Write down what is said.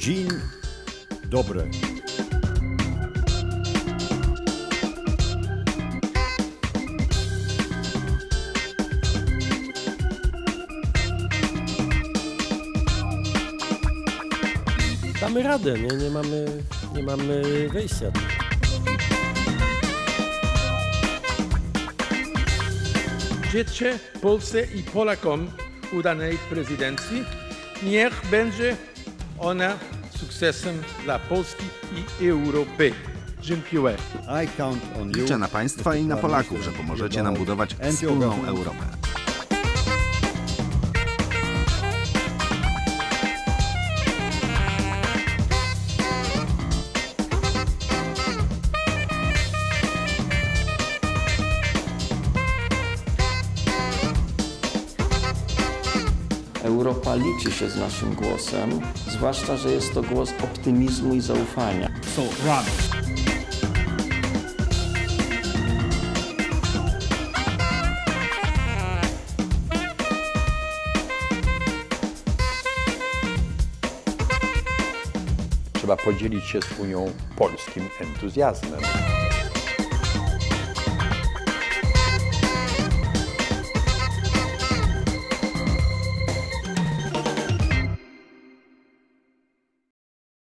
Dzień dobry. Damy radę, nie, nie, mamy, nie mamy wyjścia. Życzę Polsce i Polakom udanej prezydencji. Niech będzie ona sukcesem dla Polski i Europy. Dziękuję. Liczę na Państwa i na Polaków, że pomożecie nam budować wspólną Europę. Europa liczy się z naszym głosem, zwłaszcza, że jest to głos optymizmu i zaufania. So, run. Trzeba podzielić się z Unią polskim entuzjazmem.